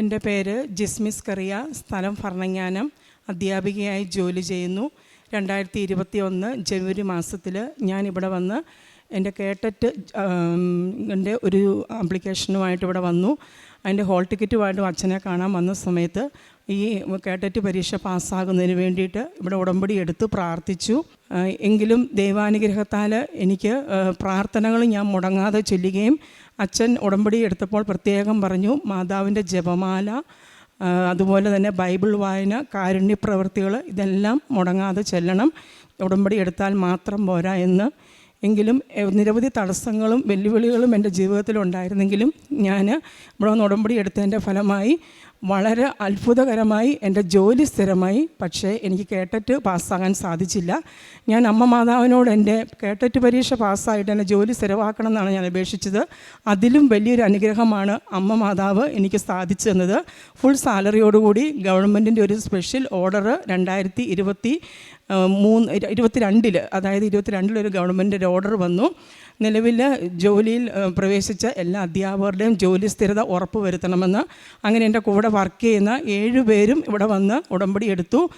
എന്റെ പേര് ജിസ്മിസ് കറിയ സ്ഥലം ഭരണങ്ങാനം അധ്യാപികയായി ജോലി ചെയ്യുന്നു. രണ്ടായിരത്തി ഇരുപത്തി ഒന്ന് ജനുവരി മാസത്തിൽ ഞാനിവിടെ വന്ന് എന്റെ കേട്ടറ്റ് എന്റെ ഒരു ആപ്ലിക്കേഷനുമായിട്ട് ഇവിടെ വന്നു. അതിന്റെ ഹോൾ ടിക്കറ്റുമായിട്ടും അച്ഛനെ കാണാൻ വന്ന സമയത്ത് ഈ കേട്ടറ്റ് പരീക്ഷ പാസ്സാകുന്നതിന് വേണ്ടിയിട്ട് ഇവിടെ ഉടമ്പടി എടുത്ത് പ്രാർത്ഥിച്ചു. എങ്കിലും ദൈവാനുഗ്രഹത്താൽ എനിക്ക് പ്രാർത്ഥനകൾ ഞാൻ മുടങ്ങാതെ ചൊല്ലുകയും അച്ഛൻ ഉടമ്പടി എടുത്തപ്പോൾ പ്രത്യേകം പറഞ്ഞു മാതാവിന്റെ ജപമാല അതുപോലെ തന്നെ ബൈബിൾ വായന കാരുണ്യ പ്രവൃത്തികൾ ഇതെല്ലാം മുടങ്ങാതെ ചെല്ലണം. ഉടമ്പടി എടുത്താൽ മാത്രം പോരാ എന്ന് എങ്കിലും നിരവധി തടസ്സങ്ങളും വെല്ലുവിളികളും എന്റെ ജീവിതത്തിൽ ഉണ്ടായിരുന്നെങ്കിലും ഞാൻ ഇവിടെ ഉടമ്പടി എടുത്തതിന്റെ ഫലമായി വളരെ അത്ഭുതകരമായി എന്റെ ജോലി സ്ഥിരമായി. പക്ഷേ എനിക്ക് കേട്ടറ്റ് പാസ്സാകാൻ സാധിച്ചില്ല. ഞാൻ അമ്മ മാതാവിനോട് എന്റെ കേട്ടറ്റ് പരീക്ഷ പാസ്സായിട്ട് എന്റെ ജോലി സ്ഥിരമാക്കണം എന്നാണ് ഞാൻ അപേക്ഷിച്ചത്. അതിലും വലിയൊരു അനുഗ്രഹമാണ് അമ്മ മാതാവ് എനിക്ക് സാധിച്ചു തന്നത് ഫുൾ സാലറിയോടുകൂടി ഗവൺമെന്റിന്റെ ഒരു സ്പെഷ്യൽ ഓർഡർ രണ്ടായിരത്തി ഇരുപത്തി മൂന്ന് ഇരു- ഇരുപത്തിരണ്ടിൽ അതായത് ഇരുപത്തിരണ്ടിൽ ഒരു ഗവൺമെന്റ് ഒരു ഓർഡർ വന്നു. നിലവിൽ ജോലിയിൽ പ്രവേശിച്ച എല്ലാ അധ്യാപകരുടെയും ജോലി സ്ഥിരത ഉറപ്പ് വരുത്തണമെന്ന് അങ്ങനെ എന്റെ കൂടെ വർക്ക് ചെയ്യുന്ന ഏഴ് പേരും ഇവിടെ വന്ന് ഉടമ്പടി എടുത്തു.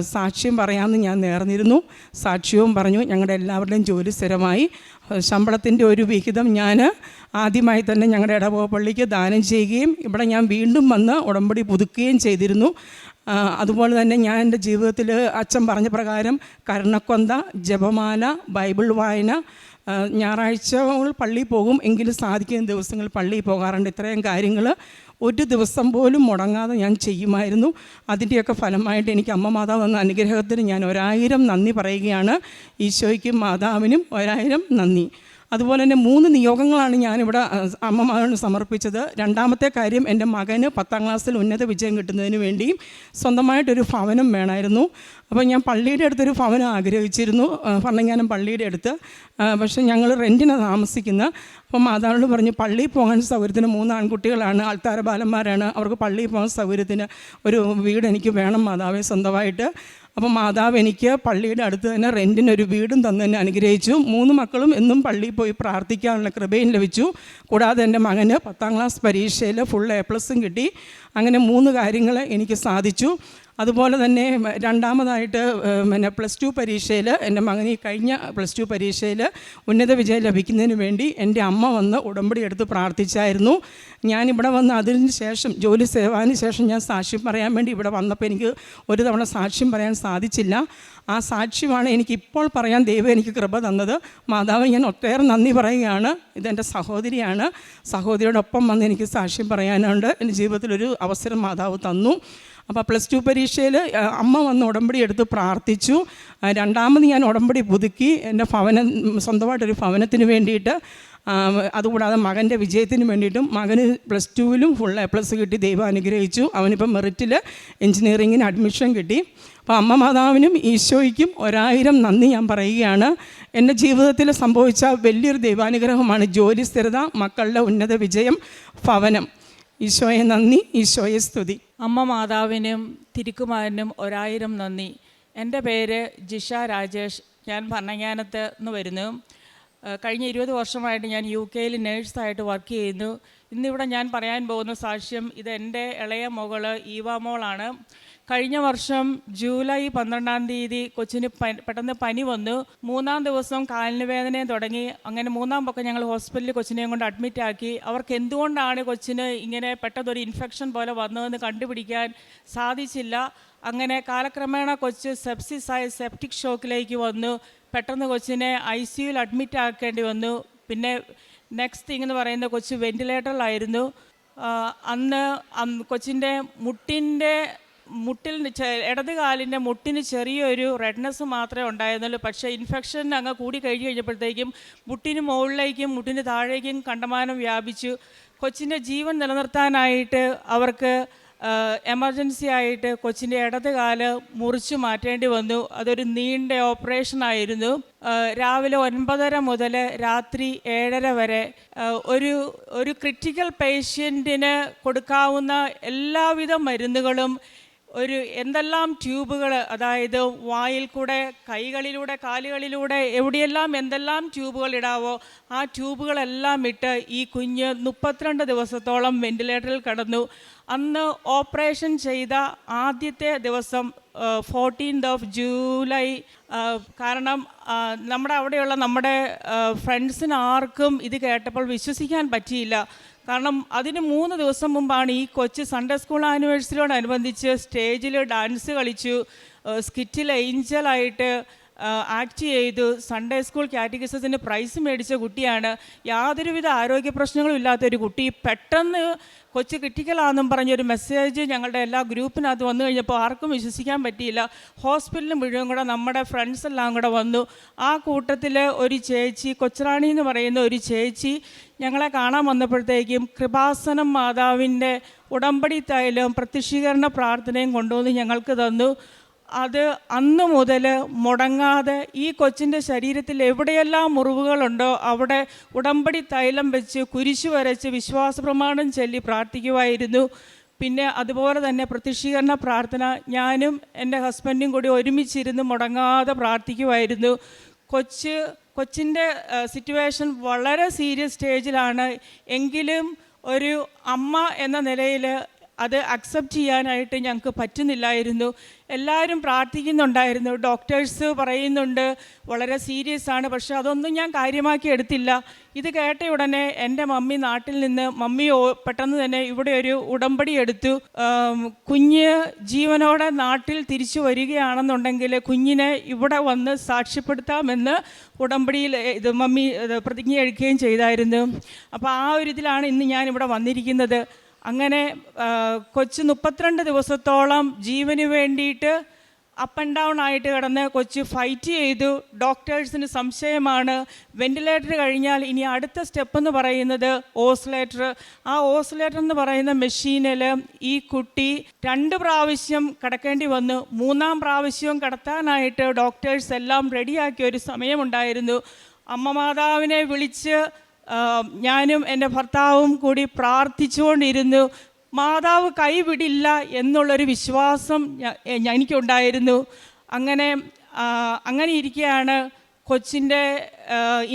സാക്ഷ്യം പറയാമെന്ന് ഞാൻ നേർന്നിരുന്നു. സാക്ഷ്യവും പറഞ്ഞു ഞങ്ങളുടെ എല്ലാവരുടെയും ജോലി സ്ഥിരമായി. ശമ്പളത്തിന്റെ ഒരു വിഹിതം ഞാൻ ആദ്യമായി തന്നെ ഞങ്ങളുടെ ഇടവക പള്ളിക്ക് ദാനം ചെയ്യുകയും ഇവിടെ ഞാൻ വീണ്ടും വന്ന് ഉടമ്പടി പുതുക്കുകയും ചെയ്തിരുന്നു. അതുപോലെ തന്നെ ഞാൻ എന്റെ ജീവിതത്തിൽ അച്ഛൻ പറഞ്ഞ പ്രകാരം കരുണക്കൊന്ത ജപമാല ബൈബിൾ വായന ഞായറാഴ്ച ഞായറാഴ്ചകൾ പള്ളിയിൽ പോകും. എങ്കിലും സാധിക്കുന്ന ദിവസങ്ങൾ പള്ളിയിൽ പോകാറുണ്ട്. ഇത്രയും കാര്യങ്ങൾ ഒരു ദിവസം പോലും മുടങ്ങാതെ ഞാൻ ചെയ്യുമായിരുന്നു. അതിന്റെയൊക്കെ ഫലമായിട്ട് എനിക്ക് അമ്മ മാതാവ് എന്ന അനുഗ്രഹത്തിന് ഞാൻ ഒരായിരം നന്ദി പറയുകയാണ്. ഈശോയ്ക്കും മാതാവിനും ഒരായിരം നന്ദി. അതുപോലെ തന്നെ മൂന്ന് നിയോഗങ്ങളാണ് ഞാനിവിടെ അമ്മമാരോട് സമർപ്പിച്ചത്. രണ്ടാമത്തെ കാര്യം എന്റെ മകന് പത്താം ക്ലാസ്സിൽ ഉന്നത വിജയം കിട്ടുന്നതിന് വേണ്ടിയും സ്വന്തമായിട്ടൊരു ഭവനം വേണമായിരുന്നു. അപ്പോൾ ഞാൻ പള്ളിയുടെ അടുത്തൊരു ഭവനം ആഗ്രഹിച്ചിരുന്നു. ഭരണങ്ങാനം പള്ളിയുടെ അടുത്ത്. പക്ഷെ പക്ഷേ ഞങ്ങൾ റെന്റിന് താമസിക്കുന്ന അപ്പം മാതാവിനോട് പറഞ്ഞു പള്ളിയിൽ പോകാൻ സൗകര്യത്തിന് മൂന്ന് ആൺകുട്ടികളാണ് ആൾത്താര ബാലന്മാരാണ്. അവർക്ക് പള്ളിയിൽ പോകാൻ സൗകര്യത്തിന് ഒരു വീട് എനിക്ക് വേണം മാതാവേ സ്വന്തമായിട്ട്. അപ്പം മാതാവ് എനിക്ക് പള്ളിയുടെ അടുത്ത് തന്നെ റെന്റിനൊരു വീടും തന്നു തന്നെ അനുഗ്രഹിച്ചു. മൂന്ന് മക്കളും എന്നും പള്ളിയിൽ പോയി പ്രാർത്ഥിക്കാനുള്ള കൃപയും ലഭിച്ചു. കൂടാതെ എന്റെ മകന് പത്താം ക്ലാസ് പരീക്ഷയിൽ ഫുൾ എ പ്ലസും കിട്ടി. അങ്ങനെ മൂന്ന് കാര്യങ്ങൾ എനിക്ക് സാധിച്ചു. അതുപോലെ തന്നെ രണ്ടാമതായിട്ട് പിന്നെ പ്ലസ് ടു പരീക്ഷയിൽ എന്റെ മകൻ ഈ കഴിഞ്ഞ പ്ലസ് ടു പരീക്ഷയിൽ ഉന്നത വിജയം ലഭിക്കുന്നതിന് വേണ്ടി എന്റെ അമ്മ വന്ന് ഉടമ്പടി എടുത്ത് പ്രാർത്ഥിച്ചായിരുന്നു. ഞാനിവിടെ വന്ന് അതിന് ശേഷം ജോലി സേവാന് ശേഷം ഞാൻ സാക്ഷ്യം പറയാൻ വേണ്ടി ഇവിടെ വന്നപ്പോൾ എനിക്ക് ഒരു തവണ സാക്ഷ്യം പറയാൻ സാധിച്ചില്ല. ആ സാക്ഷ്യമാണ് എനിക്ക് ഇപ്പോൾ പറയാൻ ദൈവം എനിക്ക് കൃപ തന്നത്. മാതാവ് ഞാൻ ഒട്ടേറെ നന്ദി പറയുകയാണ്. ഇതെന്റെ സഹോദരിയാണ്. സഹോദരിയോടൊപ്പം വന്ന് എനിക്ക് സാക്ഷ്യം പറയാനുണ്ട്. എന്റെ ജീവിതത്തിലൊരു അവസരം മാതാവ് തന്നു. അപ്പോൾ പ്ലസ് ടു പരീക്ഷയിൽ അമ്മ വന്ന് ഉടമ്പടി എടുത്ത് പ്രാർത്ഥിച്ചു. രണ്ടാമത് ഞാൻ ഉടമ്പടി പുതുക്കി. എന്റെ ഭവനം സ്വന്തമായിട്ടൊരു ഭവനത്തിന് വേണ്ടിയിട്ട് അതുകൂടാതെ മകന്റെ വിജയത്തിന് വേണ്ടിയിട്ടും മകന് പ്ലസ് ടുവിലും ഫുൾ എ പ്ലസ് കിട്ടി ദൈവം അനുഗ്രഹിച്ചു. അവനിപ്പം മെറിറ്റിൽ എഞ്ചിനീയറിങ്ങിന് അഡ്മിഷൻ കിട്ടി. അപ്പോൾ അമ്മ മാതാവിനും ഈശോയ്ക്കും ഒരായിരം നന്ദി ഞാൻ പറയുകയാണ്. എന്റെ ജീവിതത്തിൽ സംഭവിച്ച വലിയൊരു ദൈവാനുഗ്രഹമാണ് ജോലി സ്ഥിരത മക്കളുടെ ഉന്നത വിജയം ഭവനം. ഈശോയെ നന്ദി ഈശോയെ സ്തുതി. അമ്മ മാതാവിനും തിരുക്കുമാരനും ഒരായിരം നന്ദി. എന്റെ പേര് ജിഷ രാജേഷ്. ഞാൻ ഭരണങ്ങാനത്ത് നിന്ന് വരുന്നു. കഴിഞ്ഞ ഇരുപത് വർഷമായിട്ട് ഞാൻ യു കെയിൽ നേഴ്സായിട്ട് വർക്ക് ചെയ്യുന്നു. ഇന്നിവിടെ ഞാൻ പറയാൻ പോകുന്ന സാക്ഷ്യം ഇത് എന്റെ ഇളയ മകൾ ഈവ മോളാണ് കഴിഞ്ഞ വർഷം ജൂലൈ പന്ത്രണ്ടാം തീയതി കൊച്ചിന് പെട്ടെന്ന് പനി വന്നു. മൂന്നാം ദിവസം കാലിന് വേദനയും തുടങ്ങി. അങ്ങനെ മൂന്നാം പക്കം ഞങ്ങൾ ഹോസ്പിറ്റലിൽ കൊച്ചിനെയും കൊണ്ട് അഡ്മിറ്റ് ആക്കി. അവർക്ക് എന്തുകൊണ്ടാണ് കൊച്ചിന് ഇങ്ങനെ പെട്ടെന്നൊരു ഇൻഫെക്ഷൻ പോലെ വന്നതെന്ന് കണ്ടുപിടിക്കാൻ സാധിച്ചില്ല. അങ്ങനെ കാലക്രമേണ കൊച്ച് സെപ്സിസ് ആയ സെപ്റ്റിക് ഷോക്കിലേക്ക് വന്നു. പെട്ടെന്ന് കൊച്ചിനെ ഐ സിയുയിൽ അഡ്മിറ്റ് ആക്കേണ്ടി വന്നു. പിന്നെ നെക്സ്റ്റ് തിങ് എന്ന് പറയുന്നത് കൊച്ച് അന്ന് അന്ന് കൊച്ചിന്റെ മുട്ടിന്റെ മുട്ടിൽ ഇടത് കാലിന്റെ മുട്ടിന് ചെറിയൊരു റെഡ്നെസ് മാത്രമേ ഉണ്ടായിരുന്നുള്ളൂ. പക്ഷേ ഇൻഫെക്ഷൻ അങ്ങ് കൂടി കഴിഞ്ഞ് കഴിഞ്ഞപ്പോഴത്തേക്കും മുട്ടിന് മുകളിലേക്കും മുട്ടിന് താഴേക്കും കണ്ടമാനം വ്യാപിച്ചു. കൊച്ചിന്റെ ജീവൻ നിലനിർത്താനായിട്ട് അവർക്ക് എമർജൻസി ആയിട്ട് കൊച്ചിന്റെ ഇടത് കാൽ മുറിച്ചു മാറ്റേണ്ടി വന്നു. അതൊരു നീണ്ട ഓപ്പറേഷൻ ആയിരുന്നു. രാവിലെ ഒൻപതര മുതൽ രാത്രി ഏഴര വരെ ഒരു ഒരു ക്രിട്ടിക്കൽ പേഷ്യന്റിന് കൊടുക്കാവുന്ന എല്ലാവിധ മരുന്നുകളും ഒരു എന്തെല്ലാം ട്യൂബുകൾ അതായത് വായിൽ കൂടെ കൈകളിലൂടെ കാലുകളിലൂടെ എവിടെയെല്ലാം എന്തെല്ലാം ട്യൂബുകൾ ഇടാവോ ആ ട്യൂബുകളെല്ലാം ഇട്ട് ഈ കുഞ്ഞ് മുപ്പത്തിരണ്ട് ദിവസത്തോളം വെന്റിലേറ്ററിൽ കടന്നു. അന്ന് ഓപ്പറേഷൻ ചെയ്ത ആദ്യത്തെ ദിവസം ഫോർട്ടീൻത് ഓഫ് ജൂലൈ കാരണം നമ്മുടെ അവിടെയുള്ള നമ്മുടെ ഫ്രണ്ട്സിന് ആർക്കും ഇത് കേട്ടപ്പോൾ വിശ്വസിക്കാൻ പറ്റിയില്ല. കാരണം അതിന് മൂന്ന് ദിവസം മുമ്പാണ് ഈ കൊച്ച് സൺഡേ സ്കൂൾ ആനിവേഴ്സറിയോടനുബന്ധിച്ച് സ്റ്റേജിൽ ഡാൻസ് കളിച്ചു സ്കിറ്റിൽ ഏഞ്ചലായിട്ട് ആക്ട് ചെയ്തു. സൺഡേ സ്കൂൾ കാറ്റഗറിസത്തിന് പ്രൈസ് മേടിച്ച കുട്ടിയാണ്. യാതൊരുവിധ ആരോഗ്യ പ്രശ്നങ്ങളും ഇല്ലാത്ത ഒരു കുട്ടി. പെട്ടെന്ന് കൊച്ചു ക്രിട്ടിക്കലാണെന്നും പറഞ്ഞൊരു മെസ്സേജ് ഞങ്ങളുടെ എല്ലാ ഗ്രൂപ്പിനകത്ത് വന്നു കഴിഞ്ഞപ്പോൾ ആർക്കും വിശ്വസിക്കാൻ പറ്റിയില്ല. ഹോസ്പിറ്റലിൽ മുഴുവൻ കൂടെ നമ്മുടെ ഫ്രണ്ട്സ് എല്ലാം കൂടെ വന്നു. ആ കൂട്ടത്തിൽ ഒരു ചേച്ചി കൊച്ചറാണി എന്ന് പറയുന്ന ഒരു ചേച്ചി ഞങ്ങളെ കാണാൻ വന്നപ്പോഴത്തേക്കും കൃപാസനം മാതാവിന്റെ ഉടമ്പടി തൈലവും പ്രത്യക്ഷീകരണ പ്രാർത്ഥനയും കൊണ്ടുവന്ന് ഞങ്ങൾക്ക് തന്നു. അത് അന്ന് മുതൽ മുടങ്ങാതെ ഈ കൊച്ചിന്റെ ശരീരത്തിൽ എവിടെയെല്ലാം മുറിവുകളുണ്ടോ അവിടെ ഉടമ്പടി തൈലം വെച്ച് കുരിശു വരച്ച് വിശ്വാസ പ്രമാണം ചൊല്ലി പ്രാർത്ഥിക്കുമായിരുന്നു പിന്നെ അതുപോലെ തന്നെ പ്രതിഷ്ഠീകരണ പ്രാർത്ഥന ഞാനും എന്റെ ഹസ്ബൻഡും കൂടി ഒരുമിച്ചിരുന്ന് മുടങ്ങാതെ പ്രാർത്ഥിക്കുമായിരുന്നു കൊച്ച് കൊച്ചിന്റെ സിറ്റുവേഷൻ വളരെ സീരിയസ് സ്റ്റേജിലാണ് എങ്കിലും ഒരു അമ്മ എന്ന നിലയിൽ അത് അക്സെപ്റ്റ് ചെയ്യാനായിട്ട് ഞങ്ങൾക്ക് പറ്റുന്നില്ലായിരുന്നു. എല്ലാവരും പ്രാർത്ഥിക്കുന്നുണ്ടായിരുന്നു. ഡോക്ടേഴ്സ് പറയുന്നുണ്ട് വളരെ സീരിയസ് ആണ് പക്ഷെ അതൊന്നും ഞാൻ കാര്യമാക്കി എടുത്തില്ല. ഇത് കേട്ട ഉടനെ എന്റെ മമ്മി നാട്ടിൽ നിന്ന് മമ്മി പെട്ടെന്ന് തന്നെ ഇവിടെ ഒരു ഉടമ്പടി എടുത്തു. കുഞ്ഞ് ജീവനോടെ നാട്ടിൽ തിരിച്ചു വരികയാണെന്നുണ്ടെങ്കിൽ കുഞ്ഞിനെ ഇവിടെ വന്ന് സാക്ഷ്യപ്പെടുത്താമെന്ന് ഉടമ്പടിയിൽ ഇത് മമ്മി പ്രതിജ്ഞ എടുക്കുകയും ചെയ്തായിരുന്നു. അപ്പോൾ ആ ഒരു ഇതിലാണ് ഇന്ന് ഞാൻ ഇവിടെ വന്നിരിക്കുന്നത്. അങ്ങനെ കൊച്ചു മുപ്പത്തിരണ്ട് ദിവസത്തോളം ജീവന് വേണ്ടിയിട്ട് അപ്പ് ആൻഡ് ഡൗൺ ആയിട്ട് കിടന്ന് കൊച്ചു ഫൈറ്റ് ചെയ്തു. ഡോക്ടേഴ്സിന് സംശയമാണ്. വെന്റിലേറ്റർ കഴിഞ്ഞാൽ ഇനി അടുത്ത സ്റ്റെപ്പ് എന്ന് പറയുന്നത് ഓസിലേറ്റർ ആ ഓസിലേറ്റർ എന്ന് പറയുന്ന മെഷീനിൽ ഈ കുട്ടി രണ്ട് പ്രാവശ്യം കിടക്കേണ്ടി വന്നു. മൂന്നാം പ്രാവശ്യവും കിടത്താനായിട്ട് ഡോക്ടേഴ്സ് എല്ലാം റെഡിയാക്കിയ ഒരു സമയമുണ്ടായിരുന്നു അമ്മ മാതാവിനെ വിളിച്ച് ഞാനും എന്റെ ഭർത്താവും കൂടി പ്രാർത്ഥിച്ചുകൊണ്ടിരുന്നു മാതാവ് കൈവിടില്ല എന്നുള്ളൊരു വിശ്വാസം എനിക്കുണ്ടായിരുന്നു. അങ്ങനെ അങ്ങനെ ഇരിക്കുകയാണ് കൊച്ചിന്റെ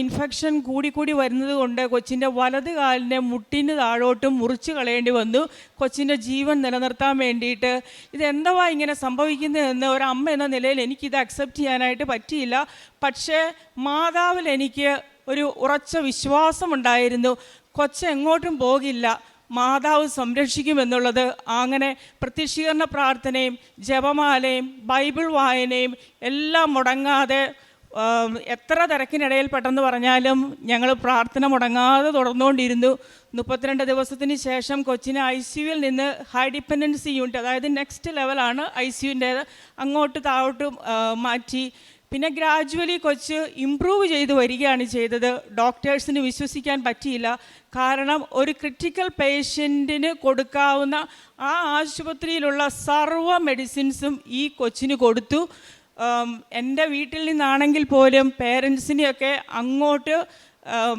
ഇൻഫെക്ഷൻ കൂടി വരുന്നത് കൊണ്ട് കൊച്ചിന്റെ വലത് കാലിന്റെ മുട്ടിന് താഴോട്ടും മുറിച്ച് കളയേണ്ടി വന്നു. കൊച്ചിന്റെ ജീവൻ നിലനിർത്താൻ വേണ്ടിയിട്ട്. ഇതെന്തവാ ഇങ്ങനെ സംഭവിക്കുന്നതെന്ന് ഒരമ്മ എന്ന നിലയിൽ എനിക്കിത് അക്സെപ്റ്റ് ചെയ്യാനായിട്ട് പറ്റിയില്ല. പക്ഷേ മാതാവിൽ എനിക്ക് ഒരു ഉറച്ച വിശ്വാസമുണ്ടായിരുന്നു. കൊച്ചെങ്ങോട്ടും പോകില്ല. മാതാവ് സംരക്ഷിക്കുമെന്നുള്ളത് അങ്ങനെ പ്രത്യക്ഷീകരണ പ്രാർത്ഥനയും ജപമാലയും ബൈബിൾ വായനയും എല്ലാം മുടങ്ങാതെ എത്ര തിരക്കിനിടയിൽ പെട്ടെന്ന് പറഞ്ഞാലും ഞങ്ങൾ പ്രാർത്ഥന മുടങ്ങാതെ തുടർന്നുകൊണ്ടിരുന്നു. മുപ്പത്തിരണ്ട് ദിവസത്തിന് ശേഷം കൊച്ചിനെ ഐ സിയുവിൽ നിന്ന് ഹൈ ഡിപ്പെൻഡൻസി യൂണിറ്റ് അതായത് നെക്സ്റ്റ് ലെവലാണ് ഐ സിയുന്റേത് അങ്ങോട്ട് താഴോട്ട് മാറ്റി. പിന്നെ ഗ്രാജുവലി കൊച്ച് ഇമ്പ്രൂവ് ചെയ്ത് വരികയാണ് ചെയ്തത്. ഡോക്ടേഴ്സിന് വിശ്വസിക്കാൻ പറ്റിയില്ല. കാരണം ഒരു ക്രിട്ടിക്കൽ പേഷ്യന്റിന് കൊടുക്കാവുന്ന ആ ആശുപത്രിയിലുള്ള സർവ മെഡിസിൻസും ഈ കൊച്ചിന് കൊടുത്തു. എന്റെ വീട്ടിൽ നിന്നാണെങ്കിൽ പോലും പേരൻസിനെയൊക്കെ അങ്ങോട്ട്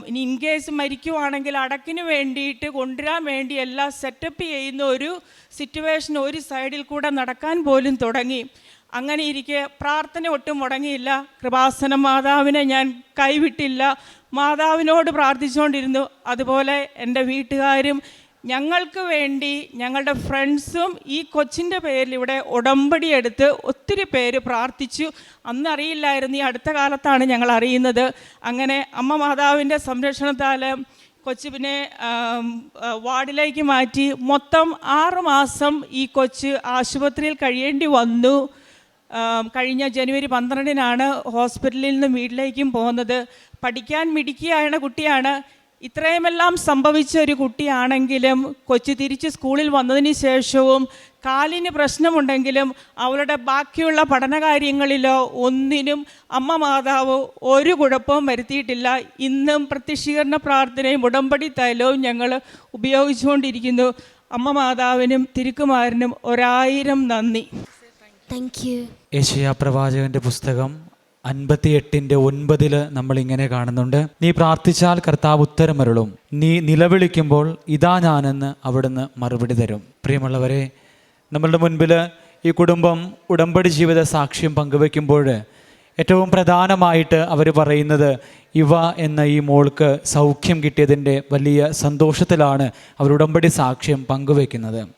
ഇനി ഇൻ കേസ് മരിക്കുവാണെങ്കിൽ അടക്കിന് വേണ്ടിയിട്ട് കൊണ്ടുവരാൻ വേണ്ടി എല്ലാം സെറ്റപ്പ് ചെയ്യുന്ന ഒരു സിറ്റുവേഷൻ ഒരു സൈഡിൽ കൂടെ നടക്കാൻ പോലും തുടങ്ങി. അങ്ങനെ ഇരിക്കെ പ്രാർത്ഥന ഒട്ടും മുടങ്ങിയില്ല. കൃപാസന മാതാവിനെ ഞാൻ കൈവിട്ടില്ല. മാതാവിനോട് പ്രാർത്ഥിച്ചുകൊണ്ടിരുന്നു. അതുപോലെ എന്റെ വീട്ടുകാരും ഞങ്ങൾക്ക് വേണ്ടി ഞങ്ങളുടെ ഫ്രണ്ട്സും ഈ കൊച്ചിന്റെ പേരിൽ ഇവിടെ ഉടമ്പടി എടുത്ത് ഒത്തിരി പേര് പ്രാർത്ഥിച്ചു. അന്നറിയില്ലായിരുന്നു. ഈ അടുത്ത കാലത്താണ് ഞങ്ങൾ അറിയുന്നത്. അങ്ങനെ അമ്മ മാതാവിന്റെ സംരക്ഷണത്താൽ കൊച്ചു പിന്നെ വാർഡിലേക്ക് മാറ്റി. മൊത്തം ആറ് മാസം ഈ കൊച്ച് ആശുപത്രിയിൽ കഴിയേണ്ടി വന്നു. കഴിഞ്ഞ ജനുവരി പന്ത്രണ്ടിനാണ് ഹോസ്പിറ്റലിൽ നിന്ന് വീട്ടിലേക്കും പോകുന്നത്. പഠിക്കാൻ മിടിക്കുകയാണ് കുട്ടിയാണ്. ഇത്രയുമെല്ലാം സംഭവിച്ച ഒരു കുട്ടിയാണെങ്കിലും കൊച്ചു തിരിച്ച് സ്കൂളിൽ വന്നതിന് ശേഷവും കാലിന് പ്രശ്നമുണ്ടെങ്കിലും അവളുടെ ബാക്കിയുള്ള പഠനകാര്യങ്ങളിലോ ഒന്നിനും അമ്മ മാതാവ് ഒരു കുഴപ്പവും വരുത്തിയിട്ടില്ല. ഇന്നും പ്രത്യക്ഷീകരണ പ്രാർത്ഥനയും ഉടമ്പടി തൈലവും ഞങ്ങൾ ഉപയോഗിച്ചുകൊണ്ടിരിക്കുന്നു. അമ്മ മാതാവിനും തിരുക്കുമാരനും ഒരായിരം നന്ദി. ഏഷ്യ പ്രവാചകന്റെ പുസ്തകം അൻപത്തിയെട്ടിന്റെ ഒൻപതിൽ നമ്മൾ ഇങ്ങനെ കാണുന്നുണ്ട്. നീ പ്രാർത്ഥിച്ചാൽ കർത്താവ് ഉത്തരമരുളും. നീ നിലവിളിക്കുമ്പോൾ ഇതാ ഞാനെന്ന് അവിടുന്ന് മറുപടി തരും. പ്രിയമുള്ളവരെ നമ്മളുടെ മുൻപിൽ ഈ കുടുംബം ഉടമ്പടി ജീവിത സാക്ഷ്യം പങ്കുവെക്കുമ്പോൾ ഏറ്റവും പ്രധാനമായിട്ട് അവർ പറയുന്നത് ഇവ എന്ന ഈ മോൾക്ക് സൗഖ്യം കിട്ടിയതിന്റെ വലിയ സന്തോഷത്തിലാണ് അവർ ഉടമ്പടി സാക്ഷ്യം പങ്കുവെക്കുന്നത്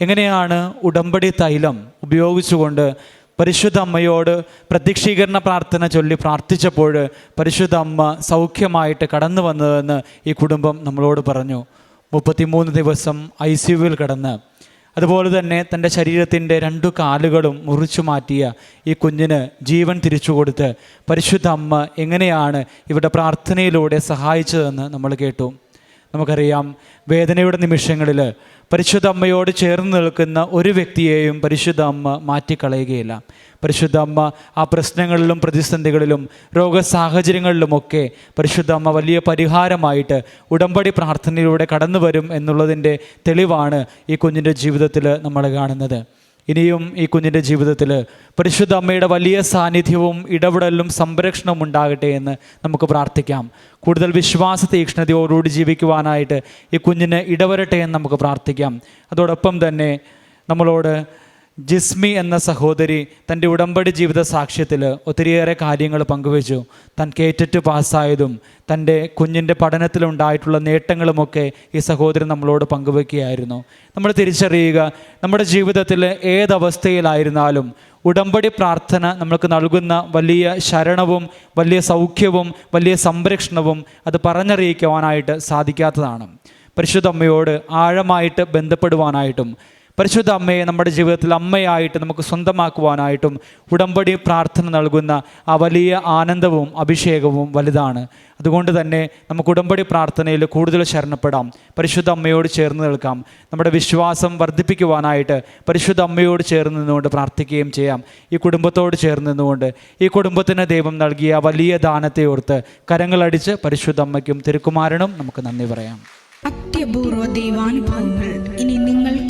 എങ്ങനെയാണ് ഉടമ്പടി തൈലം ഉപയോഗിച്ചുകൊണ്ട് പരിശുദ്ധ അമ്മയോട് പ്രത്യക്ഷീകരണ പ്രാർത്ഥന ചൊല്ലി പ്രാർത്ഥിച്ചപ്പോൾ പരിശുദ്ധ അമ്മ സൗഖ്യമായിട്ട് കടന്നു വന്നതെന്ന് ഈ കുടുംബം നമ്മളോട് പറഞ്ഞു. മുപ്പത്തിമൂന്ന് ദിവസം ഐ സി യുവിൽ കിടന്ന്. അതുപോലെ തന്നെ തന്റെ ശരീരത്തിന്റെ രണ്ടു കാലുകളും മുറിച്ചു മാറ്റിയ ഈ കുഞ്ഞിന് ജീവൻ തിരിച്ചു കൊടുത്ത് പരിശുദ്ധ അമ്മ എങ്ങനെയാണ് ഇവിടെ പ്രാർത്ഥനയിലൂടെ സഹായിച്ചതെന്ന് നമ്മൾ കേട്ടു. നമുക്കറിയാം വേദനയുടെ നിമിഷങ്ങളിൽ പരിശുദ്ധ അമ്മയോട് ചേർന്ന് നിൽക്കുന്ന ഒരു വ്യക്തിയെയും പരിശുദ്ധ അമ്മ മാറ്റിക്കളയുകയില്ല. പരിശുദ്ധ അമ്മ ആ പ്രശ്നങ്ങളിലും പ്രതിസന്ധികളിലും രോഗസാഹചര്യങ്ങളിലുമൊക്കെ പരിശുദ്ധ അമ്മ വലിയ പരിഹാരമായിട്ട് ഉടമ്പടി പ്രാർത്ഥനയിലൂടെ കടന്നു വരും എന്നുള്ളതിന്റെ തെളിവാണ് ഈ കുഞ്ഞിന്റെ ജീവിതത്തിൽ നമ്മൾ കാണുന്നത്. ഇനിയും ഈ കുഞ്ഞിന്റെ ജീവിതത്തിൽ പരിശുദ്ധ അമ്മയുടെ വലിയ സാന്നിധ്യവും ഇടപെടലും സംരക്ഷണവും ഉണ്ടാകട്ടെ എന്ന് നമുക്ക് പ്രാർത്ഥിക്കാം. കൂടുതൽ വിശ്വാസ തീക്ഷ്ണതയോടുകൂടി ജീവിക്കുവാനായിട്ട് ഈ കുഞ്ഞിന് ഇടവരട്ടെ എന്ന് നമുക്ക് പ്രാർത്ഥിക്കാം. അതോടൊപ്പം തന്നെ നമ്മളോട് ജിസ്മി എന്ന സഹോദരി തന്റെ ഉടമ്പടി ജീവിത സാക്ഷ്യത്തിൽ ഒത്തിരിയേറെ കാര്യങ്ങൾ പങ്കുവച്ചു. താൻ കേറ്ററ്റ് പാസ്സായതും തന്റെ കുഞ്ഞിന്റെ പഠനത്തിലുണ്ടായിട്ടുള്ള നേട്ടങ്ങളുമൊക്കെ ഈ സഹോദരി നമ്മളോട് പങ്കുവെക്കുകയായിരുന്നു. നമ്മൾ തിരിച്ചറിയുക നമ്മുടെ ജീവിതത്തിൽ ഏതവസ്ഥയിലായിരുന്നാലും ഉടമ്പടി പ്രാർത്ഥന നമ്മൾക്ക് നൽകുന്ന വലിയ ശരണവും വലിയ സൗഖ്യവും വലിയ സംരക്ഷണവും അത് പറഞ്ഞറിയിക്കുവാനായിട്ട് സാധിക്കാത്തതാണ്. പരിശുദ്ധമ്മയോട് ആഴമായിട്ട് ബന്ധപ്പെടുവാനായിട്ടും പരിശുദ്ധ അമ്മയെ നമ്മുടെ ജീവിതത്തിൽ അമ്മയായിട്ട് നമുക്ക് സ്വന്തമാക്കുവാനായിട്ടും ഉടമ്പടി പ്രാർത്ഥന നൽകുന്ന ആ വലിയ ആനന്ദവും അഭിഷേകവും വലുതാണ്. അതുകൊണ്ട് തന്നെ നമുക്ക് ഉടമ്പടി പ്രാർത്ഥനയിൽ കൂടുതൽ ശരണപ്പെടാം. പരിശുദ്ധ അമ്മയോട് ചേർന്ന് നിൽക്കാം. നമ്മുടെ വിശ്വാസം വർദ്ധിപ്പിക്കുവാനായിട്ട് പരിശുദ്ധ അമ്മയോട് ചേർന്ന് നിന്നുകൊണ്ട് പ്രാർത്ഥിക്കുകയും ചെയ്യാം. ഈ കുടുംബത്തോട് ചേർന്ന് നിന്നുകൊണ്ട് ഈ കുടുംബത്തിന് ദൈവം നൽകിയ വലിയ ദാനത്തെ ഓർത്ത് കരങ്ങളടിച്ച് പരിശുദ്ധ അമ്മയ്ക്കും തിരുക്കുമാരനും നമുക്ക് നന്ദി പറയാം. അത്യപൂർവ ദൈവാനുഭവങ്ങൾ ഇനി